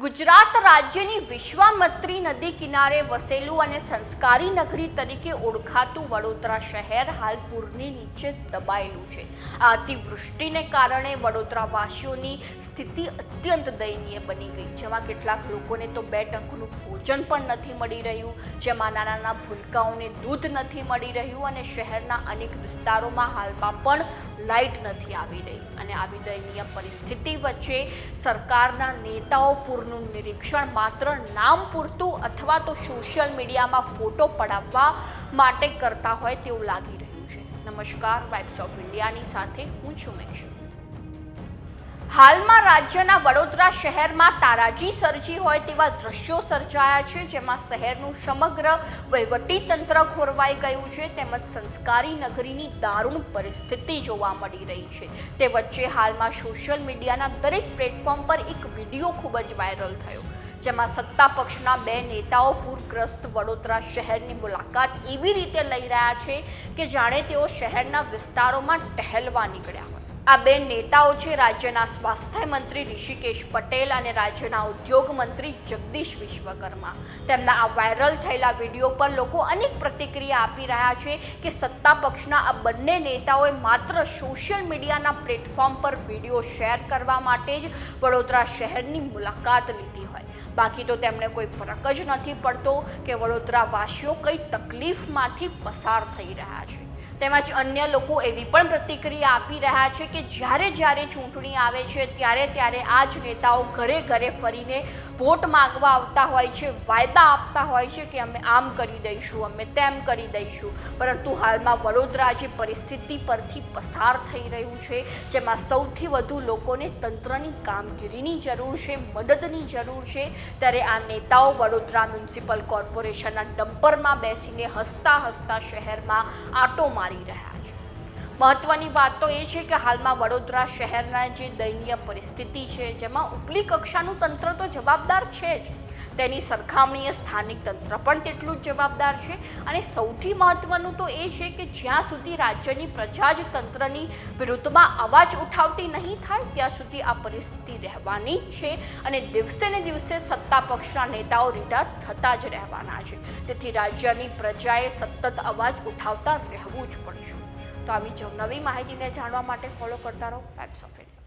ગુજરાત રાજ્યની વિશ્વામત્રી નદી કિનારે વસેલું અને સંસ્કારી નગરી તરીકે ઓળખાતું વડોદરા શહેર હાલ પૂરની નીચે દબાયેલું છે. આ અતિવૃષ્ટિને કારણે વડોદરાવાસીઓની સ્થિતિ અત્યંત દયનીય બની ગઈ. જેમાં કેટલાક લોકોને તો બે ટંકનું ભોજન પણ નથી મળી રહ્યું, જેમાં નાના નાના ભૂલકાઓને દૂધ નથી મળી રહ્યું અને શહેરના અનેક વિસ્તારોમાં હાલમાં પણ લાઇટ નથી આવી રહી. અને આવી દયનીય પરિસ્થિતિ વચ્ચે સરકારના નેતાઓ પૂરનું નિરીક્ષણ માત્ર નામ પૂરતું અથવા તો સોશિયલ મીડિયામાં ફોટો પડાવવા માટે કરતા હોય તેવું લાગી રહ્યું છે. નમસ્કાર વાઇબ્સ ઓફ ઇન્ડિયાની સાથે હું છું મેક્ષુ હાલમાં રાજ્યના વડોદરા શહેરમાં તારાજી સર્જી હોય તેવા દ્રશ્યો સર્જાયા છે, જેમાં શહેરનું સમગ્ર તંત્ર ખોરવાઈ ગયું છે, તેમજ સંસ્કારી નગરીની દારૂણ પરિસ્થિતિ જોવા મળી રહી છે. તે વચ્ચે હાલમાં સોશિયલ મીડિયાના દરેક પ્લેટફોર્મ પર એક વીડિયો ખૂબ જ વાયરલ થયો, જેમાં સત્તા પક્ષના બે નેતાઓ પૂરગ્રસ્ત વડોદરા શહેરની મુલાકાત એવી રીતે લઈ રહ્યા છે કે જાણે તેઓ શહેરના વિસ્તારોમાં ટહેલવા નીકળ્યા હોય. આ બે નેતાઓ છે રાજ્યના સ્વાસ્થ્ય મંત્રી ઋષિકેશ પટેલ અને રાજ્યના ઉદ્યોગ મંત્રી જગદીશ વિશ્વકર્મા. તેમના આ વાયરલ થયેલા વીડિયો પર લોકો અનેક પ્રતિક્રિયા આપી રહ્યા છે કે સત્તા પક્ષના આ બંને નેતાઓએ માત્ર સોશિયલ મીડિયાના પ્લેટફોર્મ પર વીડિયો શેર કરવા માટે જ વડોદરા શહેરની મુલાકાત લીધી હોય. બાકી તો તેમને કોઈ ફરક જ નથી પડતો કે વડોદરાવાસીઓ કઈ તકલીફમાંથી પસાર થઈ રહ્યા છે. તેમજ અન્ય લોકો એવી પણ પ્રતિક્રિયા આપી રહ્યા છે કે જ્યારે જ્યારે ચૂંટણી આવે છે, ત્યારે ત્યારે આ જ નેતાઓ ઘરે ઘરે ફરીને વોટ માંગવા આવતા હોય છે, વાયદા આપતા હોય છે કે અમે આમ કરી દઈશું, અમે તેમ કરી દઈશું. પરંતુ હાલમાં વડોદરા જે પરિસ્થિતિ પરથી પસાર થઈ રહ્યું છે, જેમાં સૌથી વધુ લોકોને તંત્રની કામગીરીની જરૂર છે, મદદની જરૂર છે, ત્યારે આ નેતાઓ વડોદરા મ્યુનિસિપલ કોર્પોરેશનના ડમ્પરમાં બેસીને હસતા હસતા શહેરમાં આટો રહ્યા છે મહત્વની વાત તો એ છે કે હાલમાં વડોદરા શહેરના જે દયનીય પરિસ્થિતિ છે, જેમાં ઉપલી કક્ષાનું તંત્ર તો જવાબદાર છે જ. તેની સરખામણીએ સ્થાનિક તંત્ર પણ તેટલું જ જવાબદાર છે. અને સૌથી મહત્વનું તો એ છે કે જ્યાં સુધી રાજ્યની પ્રજા જ તંત્રની વિરુદ્ધમાં અવાજ ઉઠાવતી નહીં થાય, ત્યાં સુધી આ પરિસ્થિતિ રહેવાની જ છે. અને દિવસે ને દિવસે સત્તા પક્ષના નેતાઓ રીઢા થતા જ રહેવાના છે. તેથી રાજ્યની પ્રજાએ સતત અવાજ ઉઠાવતા રહેવું જ પડશે. તો આવી જ નવી માહિતીને જાણવા માટે ફોલો કરતા રહો. ફેબ્સ ઓફ ઇન્ડિયા